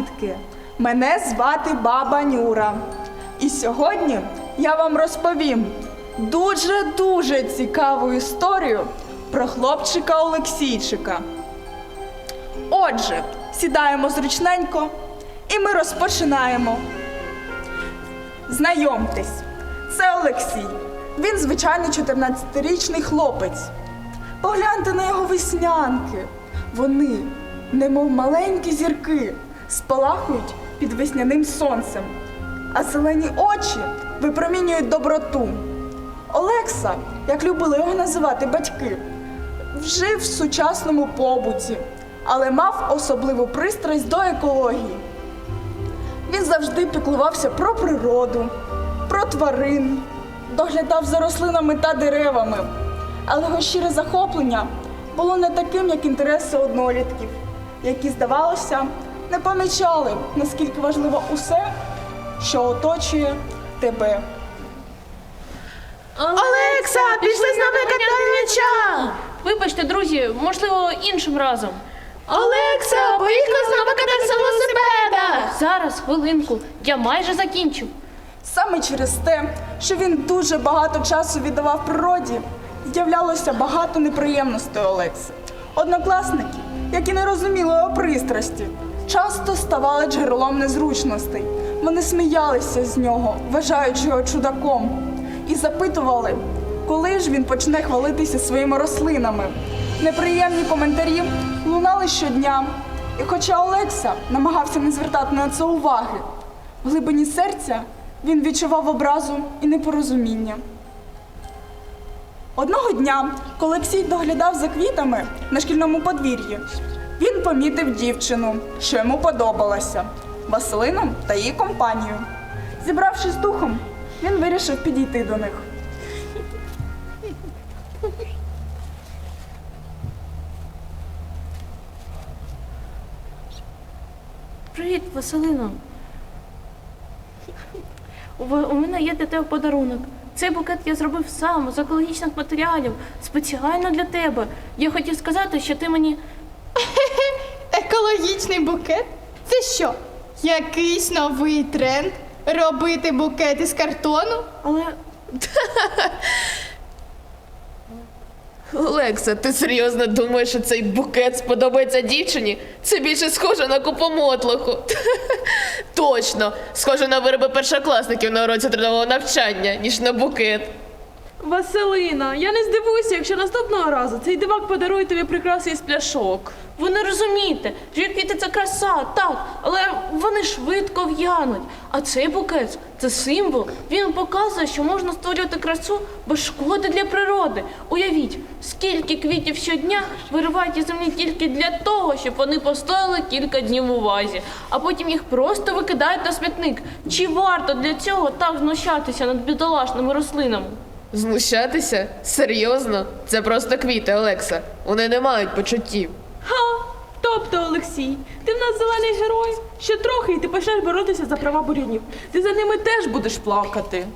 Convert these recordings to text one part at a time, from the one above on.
дітки! Мене звати Баба Нюра. І сьогодні я вам розповім дуже-дуже цікаву історію про хлопчика Олексійчика. Отже, сідаємо зручненько і ми розпочинаємо. Знайомтесь, це Олексій. Він звичайний 14-річний хлопець. Погляньте на його веснянки. Вони, немов маленькі зірки, спалахують під весняним сонцем, а зелені очі випромінюють доброту. Олекса, як любили його називати батьки, вжив в сучасному побуті, але мав особливу пристрасть до екології. Він завжди піклувався про природу, про тварин, доглядав за рослинами та деревами. Але його щире захоплення було не таким, як інтереси однолітків, які, здавалося, не помічали, наскільки важливо усе, що оточує тебе. Олекса, пішли з нами катати м'яча! Вибачте, друзі, можливо, іншим разом. Олекса, поїхали з нами катати велосипеда! Зараз, хвилинку, я майже закінчив. Саме через те, що він дуже багато часу віддавав природі, з'являлося багато неприємностей Олекси. Однокласники, які не розуміли його пристрасті, часто ставали джерелом незручностей. Вони сміялися з нього, вважаючи його чудаком, і запитували, коли ж він почне хвалитися своїми рослинами. Неприємні коментарі лунали щодня. І хоча Олекса намагався не звертати на це уваги, в глибині серця він відчував образу і непорозуміння. Одного дня, коли Олексій доглядав за квітами на шкільному подвір'ї, він помітив дівчину, що йому подобалася Василину та її компанію. Зібравшись духом, він вирішив підійти до них. Привіт, Василино. У, у мене є для тебе подарунок. Цей букет я зробив сам з екологічних матеріалів, спеціально для тебе. Я хотів сказати, що ти мені. Екологічний букет? Це що? Якийсь новий тренд? Робити букет із картону? Але Олекса, ти серйозно думаєш, що цей букет сподобається дівчині? Це більше схоже на купу мотлоху. Точно, схоже на вироби першокласників на уроці трудового навчання, ніж на букет. Василина, я не здивуюся, якщо наступного разу цей дивак подарує тобі прикраси із пляшок. ви не розумієте, живі квіти це краса, так, але вони швидко в'януть. А цей букет це символ. Він показує, що можна створювати красу без шкоди для природи. Уявіть, скільки квітів щодня виривають із землі тільки для того, щоб вони постояли кілька днів у вазі, а потім їх просто викидають на смітник. Чи варто для цього так знущатися над бідолашними рослинами? Знущатися? Серйозно? Це просто квіти, Олекса. Вони не мають почуттів. Ха! Тобто, Олексій, ти в нас зелений герой. Ще трохи, і ти почнеш боротися за права бур'янів. Ти за ними теж будеш плакати.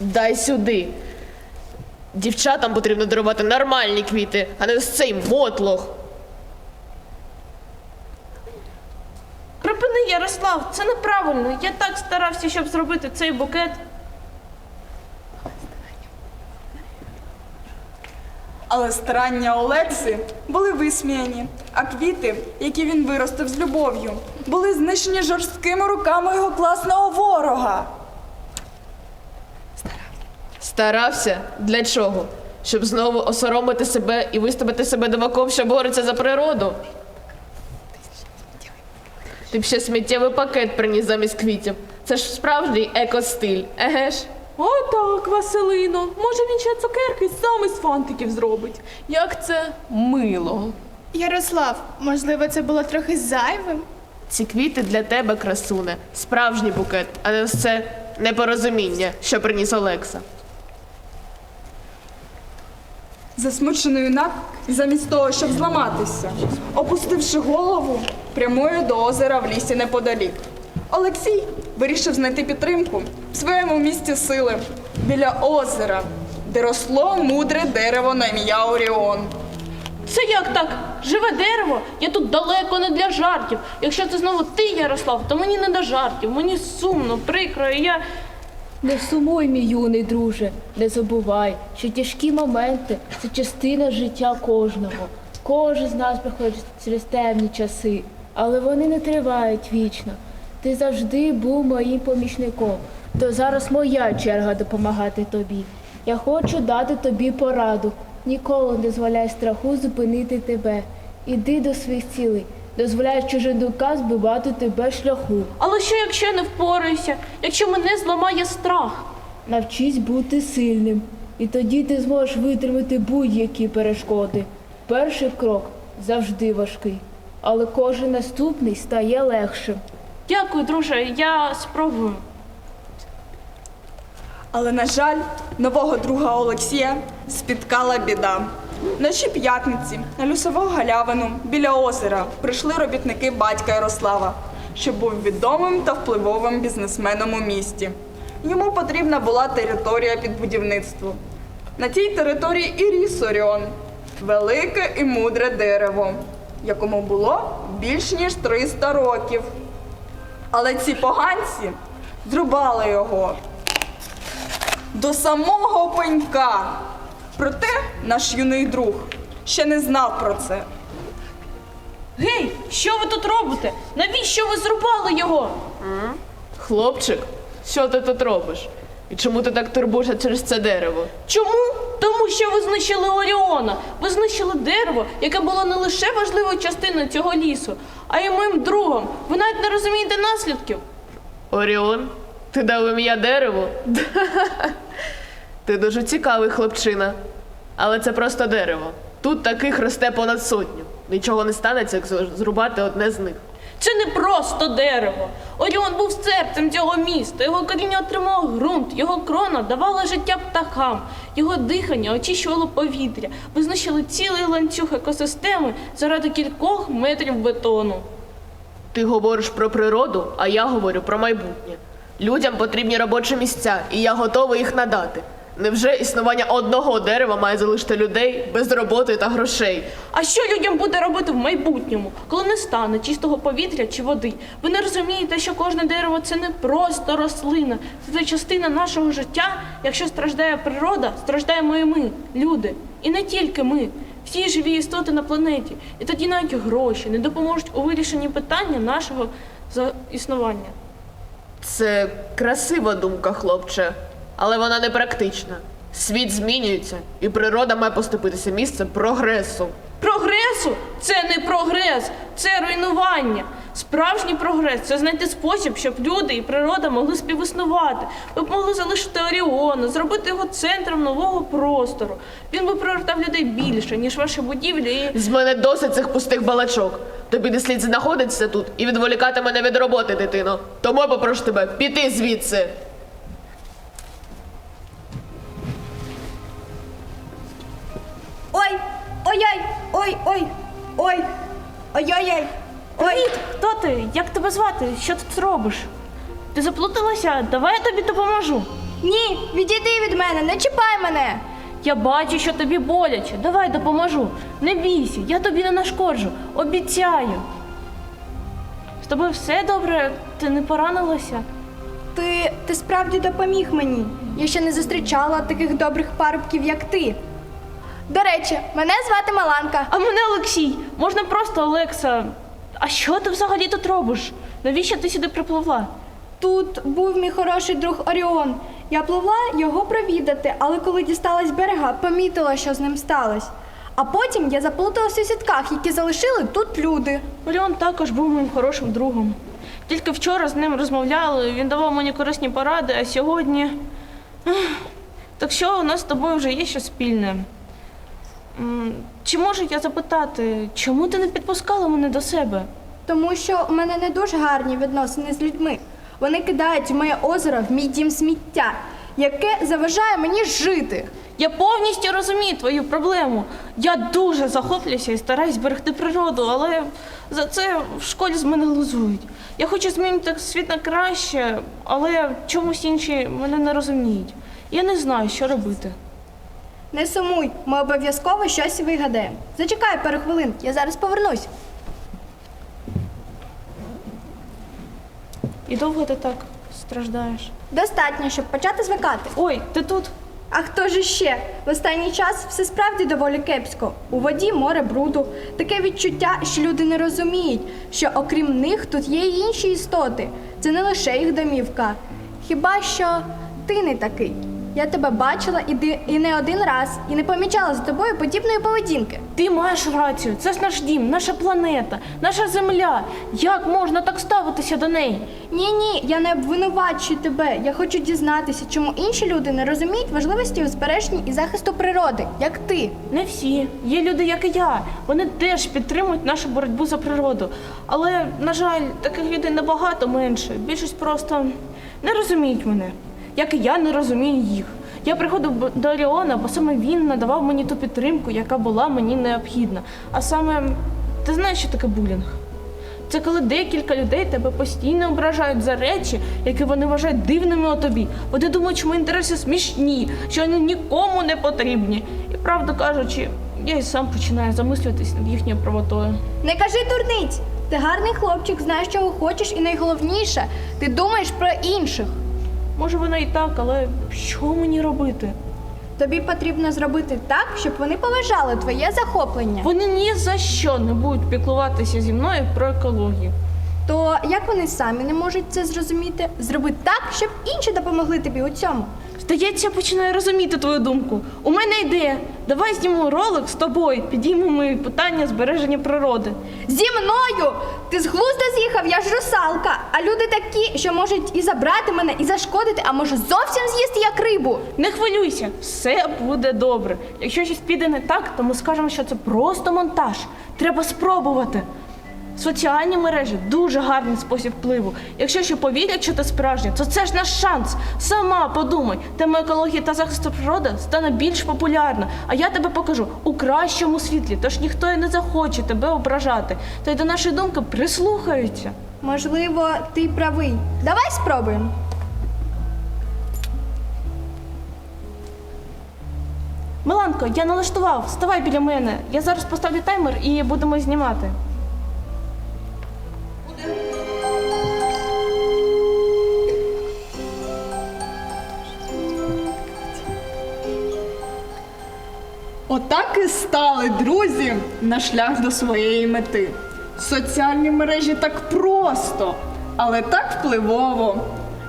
Дай сюди. Дівчатам потрібно дарувати нормальні квіти, а не ось цей мотлох. Припини, Ярослав, це неправильно. Я так старався, щоб зробити цей букет. Але старання Олекси були висміяні, а квіти, які він виростив з любов'ю, були знищені жорсткими руками його класного ворога. Старався для чого? Щоб знову осоромити себе і виставити себе диваком, що бореться за природу. Ти б ще сміттєвий пакет приніс замість квітів. Це ж справжній екостиль, еге ж? О, так, Василино. Може він ще цукерки сам із фантиків зробить. Як це мило. Ярослав, можливо, це було трохи зайвим? Ці квіти для тебе, красуне, справжній букет, а не ось це непорозуміння, що приніс Олекса. Засмучений юнак, замість того, щоб зламатися, опустивши голову, прямує до озера в лісі неподалік. Олексій вирішив знайти підтримку в своєму місті сили біля озера, де росло мудре дерево на ім'я Оріон. Це як так? Живе дерево? Я тут далеко не для жартів. Якщо це знову ти, Ярослав, то мені не до жартів. Мені сумно, прикро, і я. Не сумуй, мій юний друже, не забувай, що тяжкі моменти це частина життя кожного. Кожен з нас проходить через темні часи, але вони не тривають вічно. Ти завжди був моїм помічником, то зараз моя черга допомагати тобі. Я хочу дати тобі пораду. Ніколи не дозволяй страху зупинити тебе. Іди до своїх цілей, дозволяй чужинука збивати тебе шляху. Але що, якщо я не впораюся, якщо мене зламає страх? Навчись бути сильним, і тоді ти зможеш витримати будь-які перешкоди. Перший крок завжди важкий, але кожен наступний стає легшим. Дякую, друже, я спробую. Але, на жаль, нового друга Олексія спіткала біда. Вночі п'ятниці на лісову галявину біля озера прийшли робітники батька Ярослава, що був відомим та впливовим бізнесменом у місті. Йому потрібна була територія під будівництво. На тій території і ріс Оріон велике і мудре дерево, якому було більш ніж 300 років. Але ці поганці зрубали його до самого пенька. Проте наш юний друг ще не знав про це. Гей, що ви тут робите? Навіщо ви зрубали його? Хлопчик, що ти тут робиш? І чому ти так турбуєшся через це дерево? Чому? Тому що ви знищили Оріона. Ви знищили дерево, яке було не лише важливою частиною цього лісу, а й моїм другом. Ви навіть не розумієте наслідків. Оріон, ти дав ім'я дереву? Ти дуже цікавий хлопчина. Але це просто дерево. Тут таких росте понад сотню. Нічого не станеться, як зрубати одне з них. Це не просто дерево. Оріон був серцем цього міста. Його коріння отримало ґрунт, його крона давала життя птахам, його дихання очищувало повітря. Ви знищили цілий ланцюг екосистеми заради кількох метрів бетону. Ти говориш про природу, а я говорю про майбутнє. Людям потрібні робочі місця, і я готовий їх надати. Невже існування одного дерева має залишити людей без роботи та грошей? А що людям буде робити в майбутньому, коли не стане чистого повітря чи води? Ви не розумієте, що кожне дерево це не просто рослина, це частина нашого життя. Якщо страждає природа, страждаємо і ми, люди. І не тільки ми, всі живі істоти на планеті. І тоді навіть гроші не допоможуть у вирішенні питання нашого існування. Це красива думка, хлопче, але вона не практична. Світ змінюється, і природа має поступитися місцем прогресу. Прогресу це не прогрес, це руйнування. Справжній прогрес це знайти спосіб, щоб люди і природа могли співіснувати. Ви б могли залишити Оріона, зробити його центром нового простору. Він би привертав людей більше, ніж ваші будівлі. І... З мене досить цих пустих балачок. Тобі не слід знаходитися тут і відволікати мене від роботи, дитино. Тому я попрошу тебе піти звідси. Ой, ой, ой, ой-ой-ой, ой. Хто ти? Як тебе звати? Що ти тут робиш? Ти заплуталася? Давай я тобі допоможу. Ні, відійди від мене, не чіпай мене. Я бачу, що тобі боляче. Давай допоможу. Не бійся, я тобі не нашкоджу. Обіцяю. З тобою все добре? Ти не поранилася? Ти, ти справді допоміг мені. Я ще не зустрічала таких добрих парубків, як ти. До речі, мене звати Маланка. А мене Олексій. Можна просто Олекса. А що ти взагалі тут робиш? Навіщо ти сюди припливла? Тут був мій хороший друг Оріон. Я пливла його провідати, але коли дісталась берега, помітила, що з ним сталося. А потім я заплуталась у сітках, які залишили тут люди. Оріон також був моїм хорошим другом. Тільки вчора з ним розмовляли, він давав мені корисні поради, а сьогодні. Так що у нас з тобою вже є щось спільне. Чи можу я запитати, чому ти не підпускала мене до себе? Тому що у мене не дуже гарні відносини з людьми. Вони кидають в моє озеро в мій дім сміття, яке заважає мені жити. Я повністю розумію твою проблему. Я дуже захоплююся і стараюсь берегти природу, але за це в школі з мене глузують. Я хочу змінити світ на краще, але чомусь інші мене не розуміють. Я не знаю, що робити. Не сумуй, ми обов'язково щось вигадаємо. Зачекай пару хвилин, я зараз повернусь. І довго ти так страждаєш? Достатньо, щоб почати звикати. Ой, ти тут? А хто ж іще? В останній час все справді доволі кепсько. У воді море бруду. Таке відчуття, що люди не розуміють, що окрім них тут є й інші істоти. Це не лише їх домівка. Хіба що ти не такий. Я тебе бачила і, ди- і не один раз, і не помічала за тобою подібної поведінки. Ти маєш рацію. Це ж наш дім, наша планета, наша земля. Як можна так ставитися до неї? Ні, ні, я не обвинувачую тебе. Я хочу дізнатися, чому інші люди не розуміють важливості узбережні і захисту природи, як ти. Не всі. Є люди, як і я. Вони теж підтримують нашу боротьбу за природу. Але, на жаль, таких людей набагато менше. Більшість просто не розуміють мене, як і я не розумію їх. Я приходив до Оріона, бо саме він надавав мені ту підтримку, яка була мені необхідна. А саме, ти знаєш, що таке булінг? Це коли декілька людей тебе постійно ображають за речі, які вони вважають дивними у тобі. Вони думають, що мої інтереси смішні, що вони нікому не потрібні. І правду кажучи, я і сам починаю замислюватись над їхньою правотою. Не кажи дурниць! Ти гарний хлопчик, знаєш, чого хочеш, і найголовніше, ти думаєш про інших. Може, вона і так, але що мені робити? Тобі потрібно зробити так, щоб вони поважали твоє захоплення. Вони ні за що не будуть піклуватися зі мною про екологію. То як вони самі не можуть це зрозуміти? Зроби так, щоб інші допомогли тобі у цьому. Здається, я починаю розуміти твою думку. У мене ідея. Давай знімемо ролик з тобою, підіймемо питання збереження природи. Зі мною! Ти з глузду з'їхав, я ж русалка. А люди такі, що можуть і забрати мене, і зашкодити, а може зовсім з'їсти як рибу. Не хвилюйся, все буде добре. Якщо щось піде не так, то ми скажемо, що це просто монтаж. Треба спробувати. Соціальні мережі дуже гарний спосіб впливу. Якщо ще повірять, що ти справжня, то це ж наш шанс. Сама подумай, тема екології та захисту природи стане більш популярна. А я тебе покажу у кращому світлі, тож ніхто і не захоче тебе ображати. Та й до нашої думки прислухаються. Можливо, ти правий. Давай спробуємо. Миланко, я налаштував. Ставай біля мене. Я зараз поставлю таймер і будемо знімати. Отак і стали друзі на шлях до своєї мети. Соціальні мережі так просто, але так впливово.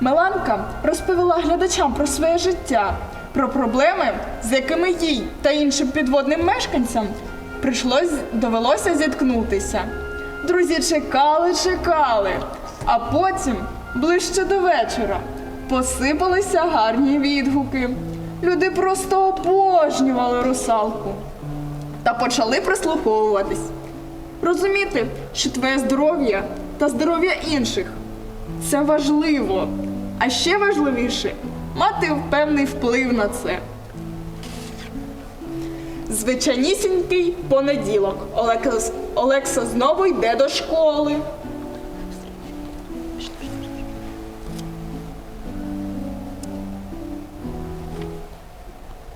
Меланка розповіла глядачам про своє життя, про проблеми, з якими їй та іншим підводним мешканцям прийшлось довелося зіткнутися. Друзі чекали, чекали, а потім, ближче до вечора, посипалися гарні відгуки. Люди просто обожнювали русалку та почали прислуховуватись. Розуміти, що твоє здоров'я та здоров'я інших це важливо. А ще важливіше мати певний вплив на це. Звичайнісінький понеділок. Олекса, Олекса знову йде до школи.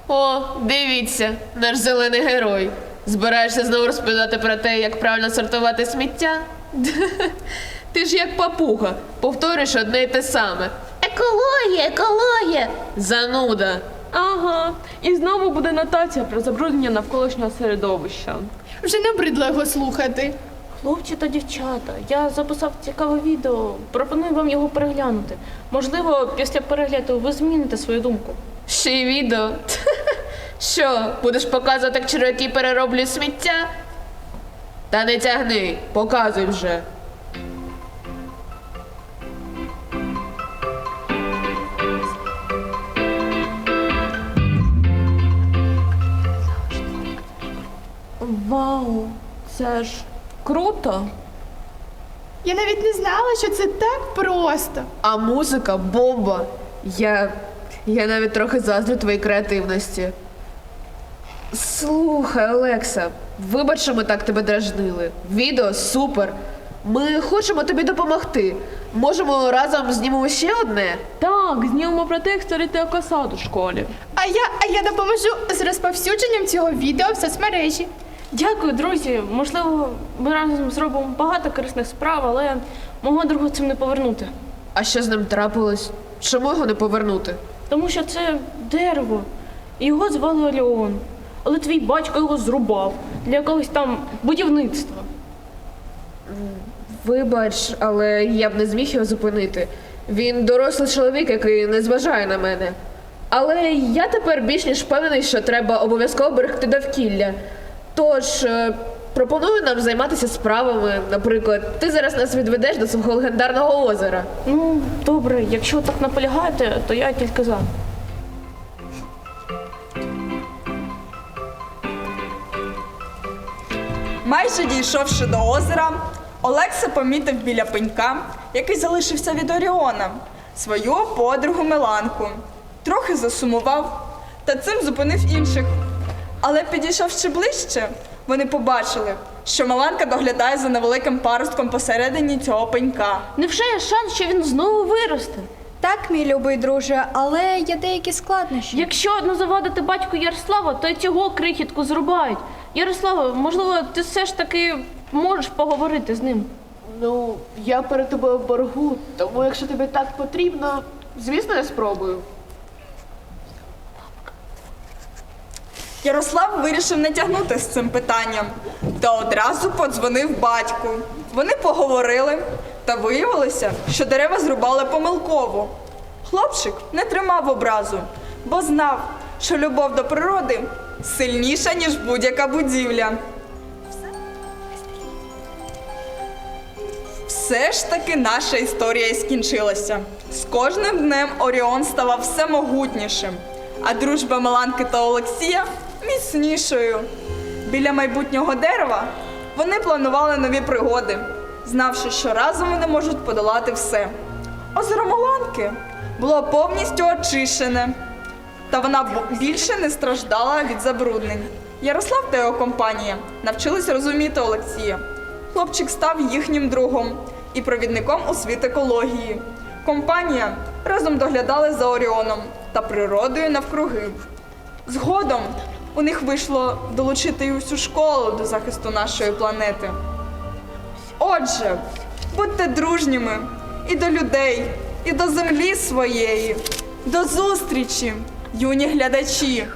О, дивіться, наш зелений герой. Збираєшся знову розповідати про те, як правильно сортувати сміття? Ти ж як папуга, повторюєш одне й те саме. Екологія, екологія. Зануда. Ага, і знову буде нотація про забруднення навколишнього середовища. Вже набридло його слухати. Хлопці та дівчата, я записав цікаве відео. Пропоную вам його переглянути. Можливо, після перегляду ви зміните свою думку. Ще й відео. Що, будеш показувати, як черв'яки перероблюють сміття? Та не тягни, показуй вже. Вау, це ж круто. Я навіть не знала, що це так просто. А музика бомба. Я. Я навіть трохи заздрю твоїй креативності. Слухай, Олекса, вибач, що ми так тебе дражнили. Відео супер. Ми хочемо тобі допомогти. Можемо разом знімемо ще одне. Так, знімемо про те, як створити екосад у школі. А я, а я допоможу з розповсюдженням цього відео в соцмережі. Дякую, друзі. Можливо, ми разом зробимо багато корисних справ, але мого друга цим не повернути. А що з ним трапилось? Чому його не повернути? Тому що це дерево. І його звали Оріон. Але твій батько його зрубав для якогось там будівництва. Вибач, але я б не зміг його зупинити. Він дорослий чоловік, який не зважає на мене. Але я тепер більш ніж впевнений, що треба обов'язково берегти довкілля. Тож е, пропоную нам займатися справами. Наприклад, ти зараз нас відведеш до свого легендарного озера. Ну, добре, якщо так наполягаєте, то я тільки за. Майже дійшовши до озера, Олекса помітив біля пенька, який залишився від Оріона, свою подругу Меланку. Трохи засумував та цим зупинив інших. Але підійшовши ближче, вони побачили, що Меланка доглядає за невеликим паростком посередині цього пенька. Невже є шанс, що він знову виросте? Так, мій любий друже, але є деякі складнощі. Якщо одну завадити батьку Ярослава, то й цього крихітку зрубають. Ярослава, можливо, ти все ж таки можеш поговорити з ним. Ну, я перед тобою в боргу, тому якщо тобі так потрібно, звісно, я спробую. Ярослав вирішив не тягнути з цим питанням та одразу подзвонив батьку. Вони поговорили та виявилося, що дерева зрубали помилково. Хлопчик не тримав образу, бо знав, що любов до природи сильніша, ніж будь-яка будівля. Все ж таки наша історія і скінчилася. З кожним днем Оріон ставав все могутнішим, а дружба Меланки та Олексія міцнішою. Біля майбутнього дерева вони планували нові пригоди, знавши, що разом вони можуть подолати все. Озеро Меланки було повністю очищене, та вона більше не страждала від забруднень. Ярослав та його компанія навчились розуміти Олексія. Хлопчик став їхнім другом і провідником у світ екології. Компанія разом доглядали за Оріоном та природою навкруги. Згодом у них вийшло долучити й усю школу до захисту нашої планети. Отже, будьте дружніми і до людей, і до землі своєї. До зустрічі, юні глядачі!